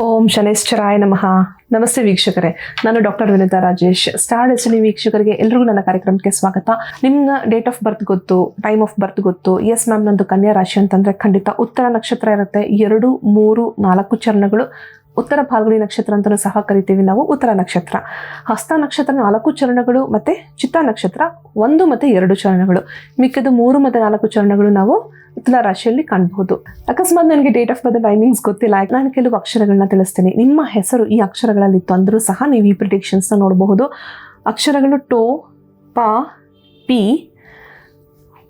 ಓಂ ಶನೇಶ್ವರಾಯ ನಮಃ. ನಮಸ್ತೆ ವೀಕ್ಷಕರೇ. ನಾನು doctor Vinita Rajesh. Star destiny ವೀಕ್ಷಕರಿಗೆ ಎಲ್ರಿಗೂ ನನ್ನ ಕಾರ್ಯಕ್ರಮಕ್ಕೆ ಸ್ವಾಗತ. ನಿಮ್ಮ ಡೇಟ್ ಆಫ್ ಬರ್ತ್ ಗೊತ್ತು, ಟೈಮ್ ಆಫ್ ಬರ್ತ್ ಗೊತ್ತು. ಎಸ್ ಮ್ಯಾಮ್ ನಂದು ಕನ್ಯಾ ರಾಶಿ ಅಂತಂದ್ರೆ ಖಂಡಿತ ಉತ್ತರ ನಕ್ಷತ್ರ ಇರುತ್ತೆ. ಎರಡು, ಮೂರು, ನಾಲ್ಕು ಚರಣಗಳು. ಉತ್ತರ ಫಾಲ್ಗುಣಿ ನಕ್ಷತ್ರ ಅಂತಲೂ ಸಹ ಕರಿತೀವಿ ನಾವು. ಉತ್ತರ ನಕ್ಷತ್ರ. ಹಸ್ತ ನಕ್ಷತ್ರ ನಾಲ್ಕು ಚರಣಗಳು ಮತ್ತೆ ಚಿತ್ತ ನಕ್ಷತ್ರ ಒಂದು ಮತ್ತೆ ಎರಡು ಚರಣಗಳು. ಮಿಕ್ಕದು ಮೂರು ಮತ್ತೆ ನಾಲ್ಕು ಚರಣಗಳು ನಾವು ತುಲಾ ರಾಶಿಯಲ್ಲಿ ಕಾಣಬಹುದು. ಅಕಸ್ಮಾತ್ ನನಗೆ ಡೇಟ್ ಆಫ್ ಬರ್ತ್ ಟೈಮಿಂಗ್ಸ್ ಗೊತ್ತಿಲ್ಲ. ನಾನು ಕೆಲವು ಅಕ್ಷರಗಳನ್ನ ತಿಳಿಸ್ತೀನಿ. ನಿಮ್ಮ ಹೆಸರು ಈ ಅಕ್ಷರಗಳಲ್ಲಿತ್ತು ಅಂದರೂ ಸಹ ನೀವು ಈ ಪ್ರಿಡಿಕ್ಷನ್ಸ್ನ ನೋಡಬಹುದು. ಅಕ್ಷರಗಳು ಟೋ, ಪ, ಪಿ,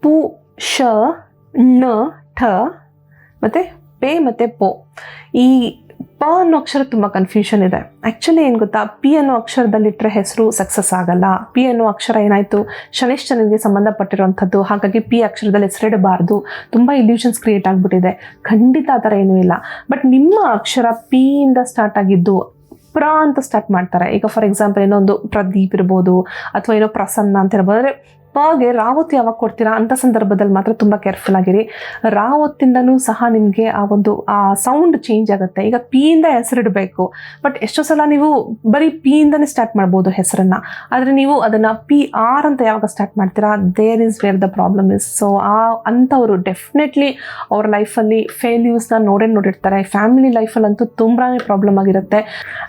ಪು, ಶ, ಣ, ಠ, ಮತ್ತು ಪೆ ಮತ್ತು ಪೋ. ಈ ಪ ಅನ್ನೋ ಅಕ್ಷರ ತುಂಬ ಕನ್ಫ್ಯೂಷನ್ ಇದೆ. ಆ್ಯಕ್ಚುಲಿ ಏನು ಗೊತ್ತಾ ಪಿ ಅನ್ನೋ ಅಕ್ಷರದಲ್ಲಿಟ್ಟರೆ ಹೆಸರು ಸಕ್ಸಸ್ ಆಗಲ್ಲ. ಪಿ ಅನ್ನೋ ಅಕ್ಷರ ಏನಾಯಿತು ಶನಿಶ್ಚನಿಗೆ ಸಂಬಂಧಪಟ್ಟಿರುವಂಥದ್ದು, ಹಾಗಾಗಿ ಪಿ ಅಕ್ಷರದಲ್ಲಿ ಹೆಸರಿಡಬಾರ್ದು ತುಂಬ ಇಲ್ಯೂಷನ್ಸ್ ಕ್ರಿಯೇಟ್ ಆಗಿಬಿಟ್ಟಿದೆ. ಖಂಡಿತ ಆ ಥರ ಏನೂ ಇಲ್ಲ. ಬಟ್ ನಿಮ್ಮ ಅಕ್ಷರ ಪಿ ಇಂದ ಸ್ಟಾರ್ಟ್ ಆಗಿದ್ದು, ಪ್ರ ಅಂತ ಸ್ಟಾರ್ಟ್ ಮಾಡ್ತಾರೆ. ಈಗ ಫಾರ್ ಎಕ್ಸಾಂಪಲ್ ಏನೋ ಒಂದು ಪ್ರದೀಪ್ ಇರ್ಬೋದು, ಅಥವಾ ಏನೋ ಪ್ರಸನ್ನ ಅಂತ ಇರ್ಬೋದು. ಅಂದರೆ ಪಗೆ ರಾವತ್ ಯಾವಾಗ ಕೊಡ್ತೀರಾ ಅಂತ ಸಂದರ್ಭದಲ್ಲಿ ಮಾತ್ರ ತುಂಬ ಕೇರ್ಫುಲ್ ಆಗಿರಿ. ರಾವತ್ತಿಂದನೂ ಸಹ ನಿಮಗೆ ಆ ಒಂದು, ಆ ಸೌಂಡ್ ಚೇಂಜ್ ಆಗುತ್ತೆ. ಈಗ ಪಿ ಇಂದ ಹೆಸರಿಡಬೇಕು. ಬಟ್ ಎಷ್ಟೋ ಸಲ ನೀವು ಬರೀ ಪಿ ಇಂದನೇ ಸ್ಟಾರ್ಟ್ ಮಾಡ್ಬೋದು ಹೆಸರನ್ನ. ಆದರೆ ನೀವು ಅದನ್ನ ಪಿ ಆರ್ ಅಂತ ಯಾವಾಗ ಸ್ಟಾರ್ಟ್ ಮಾಡ್ತೀರಾ? There is where the problem is so ಆ ಅಂಥವರು ಡೆಫಿನೆಟ್ಲಿ ಅವ್ರ ಲೈಫಲ್ಲಿ ಫೇಲ್ಯೂಸ್ನ ನೋಡೇ ನೋಡಿರ್ತಾರೆ. ಫ್ಯಾಮಿಲಿ ಲೈಫಲ್ಲಂತೂ ತುಂಬಾ ಪ್ರಾಬ್ಲಮ್ ಆಗಿರುತ್ತೆ.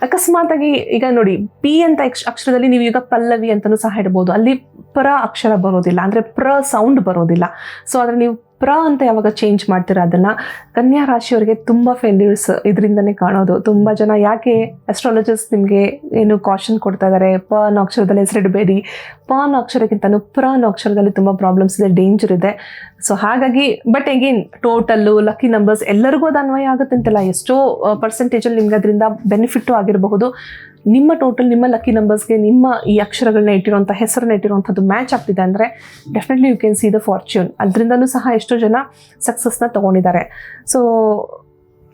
ಅಕಸ್ಮಾತಾಗಿ ಈಗ ನೋಡಿ ಪಿ ಅಂತ ಅಕ್ಷ- ಅಕ್ಷರದಲ್ಲಿ ನೀವು ಈಗ ಪಲ್ಲವಿ ಅಂತಲೂ ಸಹ ಇಡ್ಬೋದು. ಅಲ್ಲಿ ಪ್ರ ಅಕ್ಷರ ಬರೋದಿಲ್ಲ, ಅಂದರೆ ಪ್ರ ಸೌಂಡ್ ಬರೋದಿಲ್ಲ. ಸೊ ಆದರೆ ನೀವು ಪ್ರ ಅಂತ ಯಾವಾಗ ಚೇಂಜ್ ಮಾಡ್ತೀರಾ ಅದನ್ನು ಕನ್ಯಾ ರಾಶಿಯವರಿಗೆ ತುಂಬ ಫೇಲ್ಯೂರ್ಸ್ ಇದರಿಂದನೇ ಕಾಣೋದು. ತುಂಬ ಜನ ಯಾಕೆ ಅಸ್ಟ್ರಾಲಜರ್ಸ್ ನಿಮಗೆ ಏನು ಕಾಷನ್ ಕೊಡ್ತಾ ಇದ್ದಾರೆ ಪ ಅನ್ನೋ ಅಕ್ಷರದಲ್ಲಿ ಹೆಸರಿಡಬೇಡಿ. ಪ ಅನ್ನೋ ಅಕ್ಷರಕ್ಕಿಂತನೂ ಪ್ರ ಅನ್ನೋ ಅಕ್ಷರದಲ್ಲಿ ತುಂಬ ಪ್ರಾಬ್ಲಮ್ಸ್ ಇದೆ ಡೇಂಜರ್ ಇದೆ. ಸೊ ಹಾಗಾಗಿ but again total lucky numbers ಎಲ್ಲರಿಗೂ ಅದು ಅನ್ವಯ ಆಗುತ್ತೆ ಅಂತೆಲ್ಲ. ಎಷ್ಟೋ ಪರ್ಸೆಂಟೇಜಲ್ಲಿ ನಿಮ್ಗೆ ಅದರಿಂದ ಬೆನಿಫಿಟ್ಟು ಆಗಿರಬಹುದು. ನಿಮ್ಮ ಟೋಟಲ್ ನಿಮ್ಮ ಲಕ್ಕಿ ನಂಬರ್ಸ್ಗೆ ನಿಮ್ಮ ಈ ಅಕ್ಷರಗಳನ್ನ ಇಟ್ಟಿರುವಂಥ ಹೆಸರನ್ನ ಇಟ್ಟಿರುವಂಥದ್ದು ಮ್ಯಾಚ್ ಆಗ್ತಿದೆ ಅಂದರೆ definitely you can see the fortune ಅದರಿಂದಲೂ ಸಹ ಎಷ್ಟೋ ಜನ ಸಕ್ಸಸ್ನ ತೊಗೊಂಡಿದ್ದಾರೆ. ಸೊ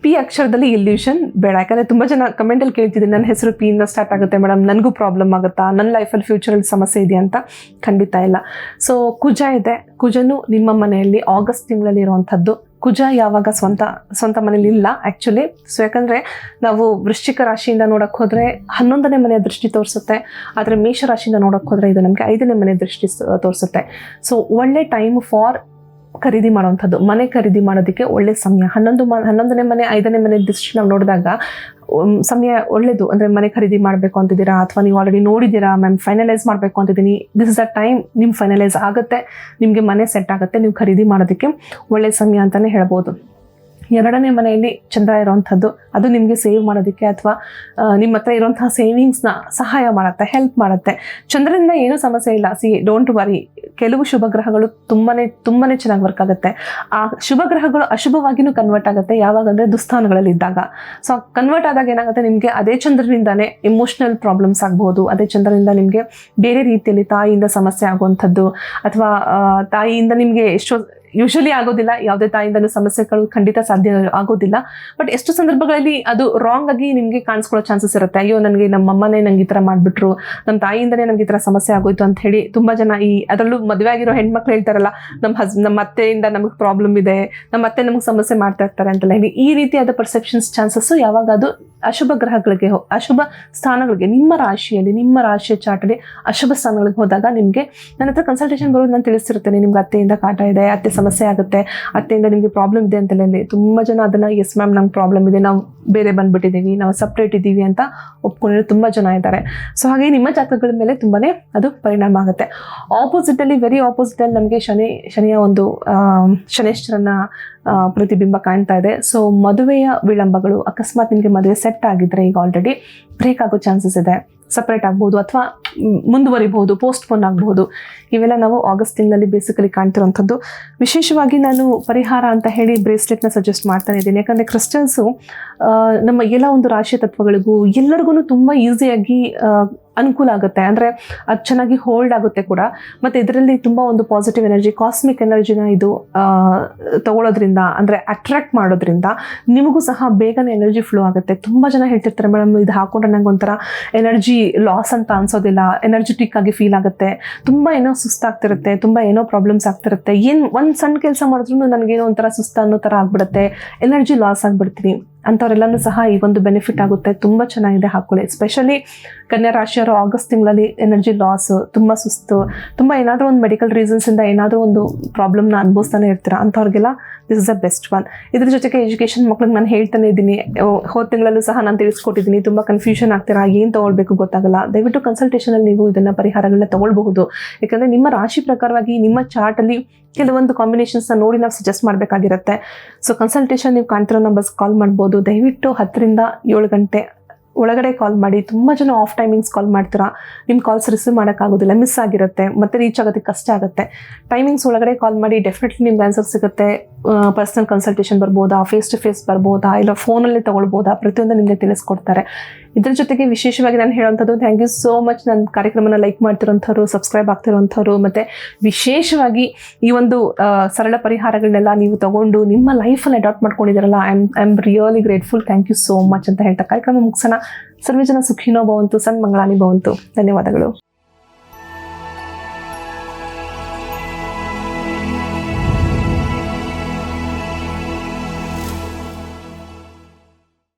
ಪಿ ಅಕ್ಷರದಲ್ಲಿ ಇಲ್ಯೂಷನ್ ಬೇಡ. ಯಾಕಂದರೆ ತುಂಬ ಜನ ಕಮೆಂಟಲ್ಲಿ ಕೇಳ್ತಿದ್ದೀನಿ ನನ್ನ ಹೆಸರು ಪಿ ಇಂದ ಸ್ಟಾರ್ಟ್ ಆಗುತ್ತೆ ಮೇಡಮ್, ನನಗೂ ಪ್ರಾಬ್ಲಮ್ ಆಗುತ್ತಾ? ನನ್ನ ಲೈಫಲ್ಲಿ ಫ್ಯೂಚರಲ್ಲಿ ಸಮಸ್ಯೆ ಇದೆಯಾ? ಅಂತ ಖಂಡಿತ ಇಲ್ಲ. ಸೊ ಕುಜ ಇದೆ. ಕುಜನು ನಿಮ್ಮ ಮನೆಯಲ್ಲಿ ಆಗಸ್ಟ್ ತಿಂಗಳಲ್ಲಿ ಇರುವಂಥದ್ದು. ಕುಜ ಯಾವಾಗ ಸ್ವಂತ ಸ್ವಂತ ಮನೇಲಿ ಇಲ್ಲ ಆ್ಯಕ್ಚುಲಿ ಸೊ ಯಾಕಂದರೆ ನಾವು ವೃಶ್ಚಿಕ ರಾಶಿಯಿಂದ ನೋಡಕ್ಕೆ ಹೋದರೆ ಹನ್ನೊಂದನೇ ಮನೆಯ ದೃಷ್ಟಿ ತೋರಿಸುತ್ತೆ. ಆದರೆ ಮೇಷ ರಾಶಿಯಿಂದ ನೋಡಕ್ಕೆ ಹೋದರೆ ಇದು ನಮಗೆ ಐದನೇ ಮನೆ ದೃಷ್ಟಿ ತೋರಿಸುತ್ತೆ. ಸೊ ಒಳ್ಳೆ ಟೈಮ್ ಫಾರ್ ಖರೀದಿ ಮಾಡುವಂಥದ್ದು, ಮನೆ ಖರೀದಿ ಮಾಡೋದಕ್ಕೆ ಒಳ್ಳೆ ಸಮಯ. ಹನ್ನೊಂದು ಮ, ಹನ್ನೊಂದನೇ ಮನೆ, ಐದನೇ ಮನೆ ದೃಷ್ಟಿ ನಾವು ನೋಡಿದಾಗ ಸಮಯ ಒಳ್ಳೇದು ಅಂದರೆ ಮನೆ ಖರೀದಿ ಮಾಡಬೇಕು ಅಂತಿದ್ದೀರಾ? ಅಥವಾ ನೀವು ಆಲ್ರೆಡಿ ನೋಡಿದ್ದೀರಾ, ಮ್ಯಾಮ್ ಫೈನಲೈಸ್ ಮಾಡಬೇಕು ಅಂತಿದ್ದೀನಿ. ದಿಸ್ ಇಸ್ ಅ ಟೈಮ್ ನಿಮ್ಮ ಫೈನಲೈಸ್ ಆಗುತ್ತೆ. ನಿಮಗೆ ಮನೆ ಸೆಟ್ ಆಗುತ್ತೆ. ನೀವು ಖರೀದಿ ಮಾಡೋದಕ್ಕೆ ಒಳ್ಳೆ ಸಮಯ ಅಂತಲೇ ಹೇಳ್ಬೋದು. ಎರಡನೇ ಮನೆಯಲ್ಲಿ ಚಂದ್ರ ಇರುವಂಥದ್ದು ಅದು ನಿಮಗೆ ಸೇವ್ ಮಾಡೋದಕ್ಕೆ ಅಥವಾ ನಿಮ್ಮ ಹತ್ರ ಇರುವಂತಹ ಸೇವಿಂಗ್ಸ್ನ ಸಹಾಯ ಮಾಡುತ್ತೆ ಹೆಲ್ಪ್ ಮಾಡುತ್ತೆ. ಚಂದ್ರನಿಂದ ಏನೂ ಸಮಸ್ಯೆ ಇಲ್ಲ. ಸಿ ಡೋಂಟ್ ವರಿ ಕೆಲವು ಶುಭ ಗ್ರಹಗಳು ತುಂಬಾ ತುಂಬಾ ಚೆನ್ನಾಗಿ ವರ್ಕ್ ಆಗುತ್ತೆ. ಆ ಶುಭ ಗ್ರಹಗಳು ಅಶುಭವಾಗಿನೂ ಕನ್ವರ್ಟ್ ಆಗುತ್ತೆ ಯಾವಾಗ ಅಂದರೆ ದುಸ್ಥಾನಗಳಲ್ಲಿ ಇದ್ದಾಗ. ಸೊ ಕನ್ವರ್ಟ್ ಆದಾಗ ಏನಾಗುತ್ತೆ, ನಿಮಗೆ ಅದೇ ಚಂದ್ರನಿಂದಾನೇ ಇಮೋಷ್ನಲ್ ಪ್ರಾಬ್ಲಮ್ಸ್ ಆಗ್ಬೋದು. ಅದೇ ಚಂದ್ರನಿಂದ ನಿಮಗೆ ಬೇರೆ ರೀತಿಯಲ್ಲಿ ತಾಯಿಯಿಂದ ಸಮಸ್ಯೆ ಆಗುವಂಥದ್ದು, ಅಥವಾ ತಾಯಿಯಿಂದ ನಿಮಗೆ ಎಷ್ಟೋ ಯೂಶಲಿ ಆಗೋದಿಲ್ಲ. ಯಾವುದೇ ತಾಯಿಂದನೂ ಸಮಸ್ಯೆಗಳು ಖಂಡಿತ ಸಾಧ್ಯ ಆಗೋದಿಲ್ಲ. ಬಟ್ ಎಷ್ಟು ಸಂದರ್ಭಗಳಲ್ಲಿ ಅದು ರಾಂಗ್ ಆಗಿ ನಿಮಗೆ ಕಾಣಿಸ್ಕೊಳ್ಳೋ ಚಾನ್ಸಸ್ ಇರುತ್ತೆ. ಅಯ್ಯೋ, ನನಗೆ ನಮ್ಮ ಅಮ್ಮನೇ ನಂಗೆ ಈ ಥರ ಮಾಡಿಬಿಟ್ರು. ನಮ್ಮ ತಾಯಿಯಿಂದನೇ ನನಗೆ ಈ ಥರ ಸಮಸ್ಯೆ ಆಗೋಯ್ತು ಅಂತ ಹೇಳಿ ತುಂಬ ಜನ ಈ ಅದರಲ್ಲೂ ಮದುವೆ ಆಗಿರೋ ಹೆಣ್ಮಕ್ಳು ಹೇಳ್ತಾರಲ್ಲ, ನಮ್ಮ ಹಸ್ ನಮ್ಮ ಅತ್ತೆಯಿಂದ ನಮಗೆ ಪ್ರಾಬ್ಲಮ್ ಇದೆ. ನಮ್ಮ ಅತ್ತೆ ನಮಗೆ ಸಮಸ್ಯೆ ಮಾಡ್ತಾ ಇರ್ತಾರೆ ಅಂತೆಲ್ಲ ಹೇಳಿ ಈ ರೀತಿಯಾದ ಪರ್ಸೆಪ್ಷನ್ಸ್ ಚಾನ್ಸಸ್ಸು ಯಾವಾಗ ಅದು ಅಶುಭ ಗ್ರಹಗಳಿಗೆ ಅಶುಭ ಸ್ಥಾನಗಳಿಗೆ, ನಿಮ್ಮ ರಾಶಿಯಲ್ಲಿ, ನಿಮ್ಮ ರಾಶಿಯ ಚಾಟಲ್ಲಿ ಅಶುಭ ಸ್ಥಾನಗಳಿಗೆ ಹೋದಾಗ ನಿಮಗೆ ನನ್ನ ಹತ್ರ ಕನ್ಸಲ್ಟೇಷನ್ ಬರೋದು ನಾನು ತಿಳಿಸಿರ್ತೇನೆ ನಿಮ್ಗೆ ಅತ್ತೆಯಿಂದ ಕಾಟ ಇದೆ, ಅತ್ತೆ ಸಮಸ್ಯೆ ಆಗುತ್ತೆ. ಅತ್ತೆಯಿಂದ ನಿಮಗೆ ಪ್ರಾಬ್ಲಮ್ ಇದೆ ಅಂತ ಹೇಳಿ. ತುಂಬ ಜನ ಅದನ್ನು ಎಸ್ ಮ್ಯಾಮ್ ನಂಗೆ ಪ್ರಾಬ್ಲಮ್ ಇದೆ. ನಾವು ಬೇರೆ ಬಂದುಬಿಟ್ಟಿದ್ದೀವಿ ನಾವು ಸಪ್ರೇಟ್ ಇದ್ದೀವಿ ಅಂತ ಒಪ್ಕೊಂಡಿರೋ ತುಂಬ ಜನ ಇದ್ದಾರೆ. ಸೊ ಹಾಗೆ ನಿಮ್ಮ ಜಾತಕಗಳ ಮೇಲೆ ತುಂಬಾ ಅದು ಪರಿಣಾಮ ಆಗುತ್ತೆ. ಆಪೋಸಿಟಲ್ಲಿ ವೆರಿ ಆಪೋಸಿಟಲ್ಲಿ ನಮಗೆ ಶನಿ, ಶನಿಯ ಒಂದು ಶನೇಶ್ವರನ ಪ್ರತಿಬಿಂಬ ಕಾಣ್ತಾ ಇದೆ. ಸೊ ಮದುವೆಯ ವಿಳಂಬಗಳು ಅಕಸ್ಮಾತ್ ನಿಮಗೆ ಮದುವೆ ಸೆಟ್ ಆಗಿದ್ರೆ ಈಗ ಆಲ್ರೆಡಿ ಬ್ರೇಕ್ ಆಗೋ ಚಾನ್ಸಸ್ ಇದೆ. ಸಪ್ರೇಟ್ ಆಗ್ಬೋದು ಅಥವಾ ಮುಂದುವರಿಬಹುದು ಪೋಸ್ಟ್ಪೋನ್ ಆಗಬಹುದು. ಇವೆಲ್ಲ ನಾವು ಆಗಸ್ಟ್ ತಿಂಗಳಲ್ಲಿ ಬೇಸಿಕಲಿ ಕಾಣ್ತಿರುವಂಥದ್ದು. ವಿಶೇಷವಾಗಿ ನಾನು ಪರಿಹಾರ ಅಂತ ಹೇಳಿ ಬ್ರೇಸ್ಲೆಟ್ನ ಸಜೆಸ್ಟ್ ಮಾಡ್ತಾನೆ ಇದ್ದೀನಿ. ಯಾಕಂದರೆ ಕ್ರಿಸ್ಟಲ್ಸು ನಮ್ಮ ಎಲ್ಲ ಒಂದು ರಾಶಿ ತತ್ವಗಳಿಗೂ ಎಲ್ಲರಿಗೂ ತುಂಬ ಈಸಿಯಾಗಿ ಅನುಕೂಲ ಆಗುತ್ತೆ. ಅಂದರೆ ಅದು ಚೆನ್ನಾಗಿ ಹೋಲ್ಡ್ ಆಗುತ್ತೆ ಕೂಡ. ಮತ್ತು ಇದರಲ್ಲಿ ತುಂಬ ಒಂದು ಪಾಸಿಟಿವ್ ಎನರ್ಜಿ ಕಾಸ್ಮಿಕ್ ಎನರ್ಜಿನ ಇದು ತಗೊಳ್ಳೋದ್ರಿಂದ ಅಂದರೆ ಅಟ್ರಾಕ್ಟ್ ಮಾಡೋದ್ರಿಂದ ನಿಮಗೂ ಸಹ ಬೇಗನೆ ಎನರ್ಜಿ ಫ್ಲೋ ಆಗುತ್ತೆ. ತುಂಬ ಜನ ಹೇಳ್ತಿರ್ತಾರೆ ಮೇಡಮ್ ಇದು ಹಾಕೊಂಡ್ರೆ ನಂಗೆ ಒಂಥರ ಎನರ್ಜಿ ಲಾಸ್ ಅಂತ ಅನ್ಸೋದಿಲ್ಲ. ಎನರ್ಜೆಟಿಕ್ ಆಗಿ ಫೀಲ್ ಆಗುತ್ತೆ. ತುಂಬ ಏನೋ ಸುಸ್ತಾಗ್ತಿರುತ್ತೆ, ತುಂಬ ಏನೋ ಪ್ರಾಬ್ಲಮ್ಸ್ ಆಗ್ತಿರುತ್ತೆ. ಏನು ಒಂದು ಸಣ್ಣ ಕೆಲಸ ಮಾಡಿದ್ರು ನನಗೇನೋ ಒಂಥರ ಸುಸ್ತ ಅನ್ನೋ ಥರ ಆಗ್ಬಿಡುತ್ತೆ. Energy loss ಆಗಿಬಿಡ್ತೀನಿ. ಅಂಥವರೆಲ್ಲನೂ ಸಹ ಈ ಒಂದು ಬೆನಿಫಿಟ್ ಆಗುತ್ತೆ. ತುಂಬ ಚೆನ್ನಾಗಿದೆ ಹಾಕೊಳ್ಳಿ ಎಸ್ಪೆಷಲಿ ಕನ್ಯಾ ರಾಶಿಯವರು ಆಗಸ್ಟ್ ತಿಂಗಳಲ್ಲಿ ಎನರ್ಜಿ ಲಾಸ್ ತುಂಬ ಸುಸ್ತು, ತುಂಬ ಏನಾದರೂ ಒಂದು ಮೆಡಿಕಲ್ ರೀಸನ್ಸಿಂದ ಏನಾದರೂ ಒಂದು ಪ್ರಾಬ್ಲಮ್ನ ಅನುಭವಿಸ್ತಾನೆ ಇರ್ತೀರ? ಅಂಥವ್ರಿಗೆಲ್ಲ this is a best one ಇದ್ರ ಜೊತೆಗೆ ಎಜುಕೇಷನ್ ಮಕ್ಳಿಗೆ ನಾನು ಹೇಳ್ತಾನೆ ಇದ್ದೀನಿ. ಹೋದ ತಿಂಗಳಲ್ಲೂ ಸಹ ನಾನು ತಿಳಿಸ್ಕೊಟ್ಟಿದ್ದೀನಿ. ತುಂಬ ಕನ್ಫ್ಯೂಷನ್ ಆಗ್ತೀರಾ? ಏನು ತೊಗೊಳ್ಬೇಕು ಗೊತ್ತಾಗಲ್ಲ. ದಯವಿಟ್ಟು ಕನ್ಸಲ್ಟೇಷನಲ್ಲಿ ನೀವು ಇದನ್ನು ಪರಿಹಾರಗಳನ್ನ ತೊಗೊಳ್ಬಹುದು. ಯಾಕಂದರೆ ನಿಮ್ಮ ರಾಶಿ ಪ್ರಕಾರವಾಗಿ ನಿಮ್ಮ ಚಾರ್ಟಲ್ಲಿ ಕೆಲವೊಂದು ಕಾಂಬಿನೇಷನ್ಸ್ನ ನೋಡಿ ನಾವು ಸಜೆಸ್ಟ್ ಮಾಡಬೇಕಾಗಿರುತ್ತೆ. ಸೊ ಕನ್ಸಲ್ಟೇಷನ್ ನೀವು ಕಾಣ್ತಿರೋ ನಂಬರ್ಸ್ ಕಾಲ್ ಮಾಡ್ಬೋದು. ದಯವಿಟ್ಟು ಹತ್ತರಿಂದ ಏಳು ಗಂಟೆ ಒಳಗಡೆ ಕಾಲ್ ಮಾಡಿ. ತುಂಬ ಜನ ಆಫ್ ಟೈಮಿಂಗ್ಸ್ ಕಾಲ್ ಮಾಡ್ತೀರಾ? ನಿಮ್ಮ ಕಾಲ್ಸ್ ರಿಸೀವ್ ಮಾಡೋಕ್ಕಾಗೋದಿಲ್ಲ. ಮಿಸ್ ಆಗಿರುತ್ತೆ. ಮತ್ತೆ ರೀಚ್ ಆಗೋದಕ್ಕೆ ಕಷ್ಟ ಆಗುತ್ತೆ. ಟೈಮಿಂಗ್ಸ್ ಒಳಗಡೆ ಕಾಲ್ ಮಾಡಿ. ಡೆಫಿನೆಟ್ಲಿ ನಿಮ್ಗೆ ಆನ್ಸರ್ ಸಿಗುತ್ತೆ. ಪರ್ಸನಲ್ ಕನ್ಸಲ್ಟೇಷನ್ ಬರ್ಬೋದಾ ಫೇಸ್ ಟು ಫೇಸ್ ಬರ್ಬೋದಾ, ಇಲ್ಲ ಫೋನಲ್ಲಿ ತೊಗೊಳ್ಬೋದಾ, ಪ್ರತಿಯೊಂದು ನಿಮಗೆ ತಿಳಿಸ್ಕೊಡ್ತಾರೆ. ಇದ್ರ ಜೊತೆಗೆ ವಿಶೇಷವಾಗಿ ನಾನು ಹೇಳೋಂಥದ್ದು ಥ್ಯಾಂಕ್ ಯು ಸೋ ಮಚ್ ನನ್ನ ಕಾರ್ಯಕ್ರಮನ ಲೈಕ್ ಮಾಡ್ತಿರೋಂಥವ್ರು ಸಬ್ಸ್ಕ್ರೈಬ್ ಆಗ್ತಿರೋಂಥವ್ರು, ಮತ್ತು ವಿಶೇಷವಾಗಿ ಈ ಒಂದು ಸರಳ ಪರಿಹಾರಗಳನ್ನೆಲ್ಲ ನೀವು ತಗೊಂಡು ನಿಮ್ಮ ಲೈಫಲ್ಲಿ adapt ಮಾಡ್ಕೊಂಡಿದ್ದೀರಲ್ಲ I am I am really grateful thank you so much ಅಂತ ಹೇಳ್ತಾ ಕಾರ್ಯಕ್ರಮ ಮುಗಿಸೋಣ. ಸರ್ವೇ ಜನ ಸುಖಿನೋ ಭವಂತು ಸನ್ ಮಂಗಳಾನಿ ಭವಂತು. ಧನ್ಯವಾದಗಳು.